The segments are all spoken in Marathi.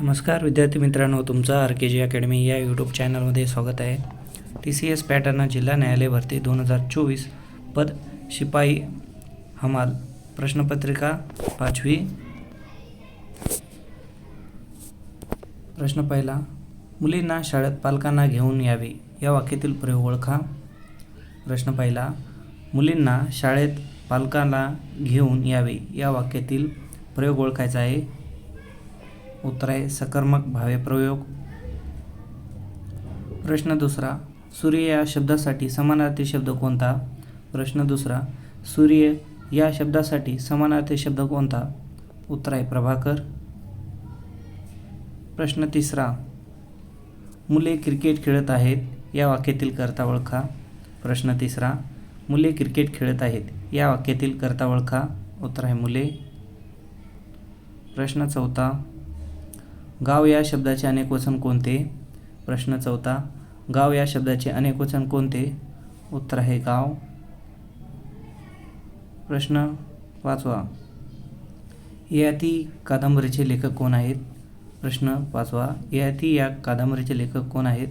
नमस्कार विद्यार्थी मित्रांनो तुमचं आर के जी अकॅडमी या यूट्यूब चॅनलमध्ये स्वागत आहे. टी सी एस पॅटर्न जिल्हा न्यायालय भरती दोन हजार चोवीस पद शिपाई हमाल प्रश्नपत्रिका पाचवी. प्रश्न पहिला मुलींना शाळेत पालकांना घेऊन यावे या वाक्यातील प्रयोग ओळखा. प्रश्न पहिला मुलींना शाळेत पालकांना घेऊन यावे या वाक्यातील प्रयोग ओळखायचा आहे. उत्तर आहे सकर्मक भावे प्रयोग. प्रश्न दुसरा सूर्य या शब्दासाठी समानार्थी शब्द कोणता? प्रश्न दुसरा सूर्य या शब्दासाठी समानार्थी शब्द कोणता? उत्तर आहे प्रभाकर. प्रश्न तिसरा मुले क्रिकेट खेळत आहेत या वाक्यातील कर्ता ओळखा. प्रश्न तिसरा मुले क्रिकेट खेळत आहेत या वाक्यातील कर्ता ओळखा. उत्तर आहे मुले. प्रश्न चौथा गाव या शब्दाचे अनेक वचन कोणते? प्रश्न चौथा गाव या शब्दाचे अनेक वचन कोणते? उत्तर आहे गाव. प्रश्न पाचवा ययाती कादंबरीचे लेखक कोण आहेत? प्रश्न पाचवा ययाती या कादंबरीचे लेखक कोण आहेत?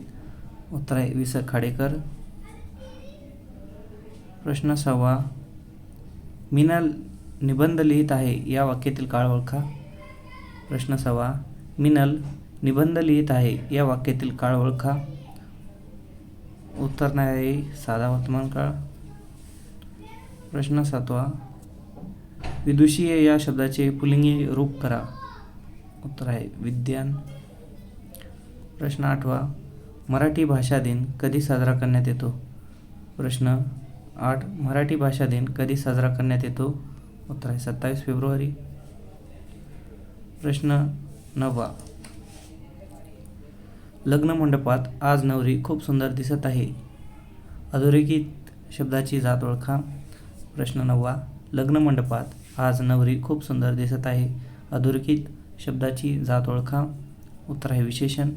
उत्तर आहे वि स खाडेकर. प्रश्न सहावा मीना निबंध लिहित आहे या वाक्यातील काळ ओळखा. प्रश्न सहावा मिनल निबंध लिहित आहे. या वाक्यातील काळ ओळखा. उत्तर नाही साधा वर्तमान काळ. प्रश्न सातवा. विदुषीय या शब्दाचे पुलिंगी रूप करा. उत्तर आहे विद्यान. प्रश्न आठवा. मराठी भाषा दिन कधी साजरा करण्यात येतो? प्रश्न आठ. मराठी भाषा दिन कधी साजरा करण्यात येतो? उत्तर आहे सत्तावीस फेब्रुवारी. प्रश्न नववा. लग्न मंडपात आज नवरी खूप सुंदर दिसत आहे. अधोरेखित शब्दाची जात ओळखा. प्रश्न नववा. लग्न मंडपात आज नवरी खूप सुंदर दिसत आहे. अधोरेखित शब्दाची जात ओळखा. उत्तर आहे विशेषण.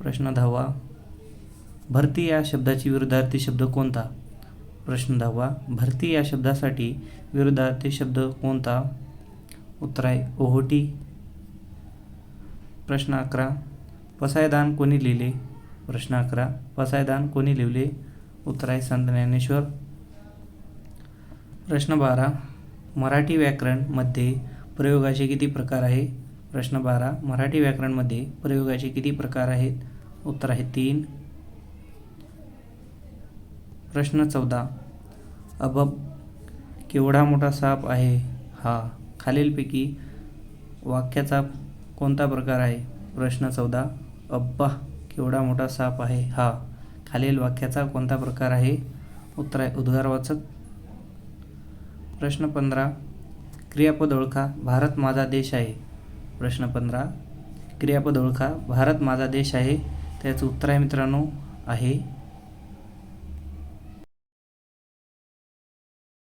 प्रश्न दहावा. भरती या शब्दाची विरुद्धार्थी शब्द कोणता? प्रश्न दहावा. भरती या शब्दासाठी विरुद्धार्थी शब्द कोणता? उत्तर आहे ओहोटी. प्रश्न अकरा. पसायदान कोणी लिहिले? प्रश्न अकरा. पसायदान कोणी लिहिले? उत्तर आहे संत ज्ञानेश्वर. प्रश्न बारा. मराठी व्याकरणमध्ये प्रयोगाचे किती प्रकार आहे प्रश्न बारा. मराठी व्याकरणमध्ये प्रयोगाचे किती प्रकार आहेत? उत्तर आहे तीन. प्रश्न चौदा. अबब केवढा मोठा साप आहे? हा. खालीलपैकी वाक्याचा कोणता प्रकार आहे? प्रश्न चौदा. अब्बा केवढा मोठा साप आहे हा? खालील वाक्याचा कोणता प्रकार आहे? उत्तर आहे उद्गारवाचक प्रश्न पंधरा. क्रियापद ओळखा भारत माझा देश आहे. प्रश्न पंधरा. क्रियापद ओळखा भारत माझा देश आहे. त्याचं उत्तर आहे मित्रांनो आहे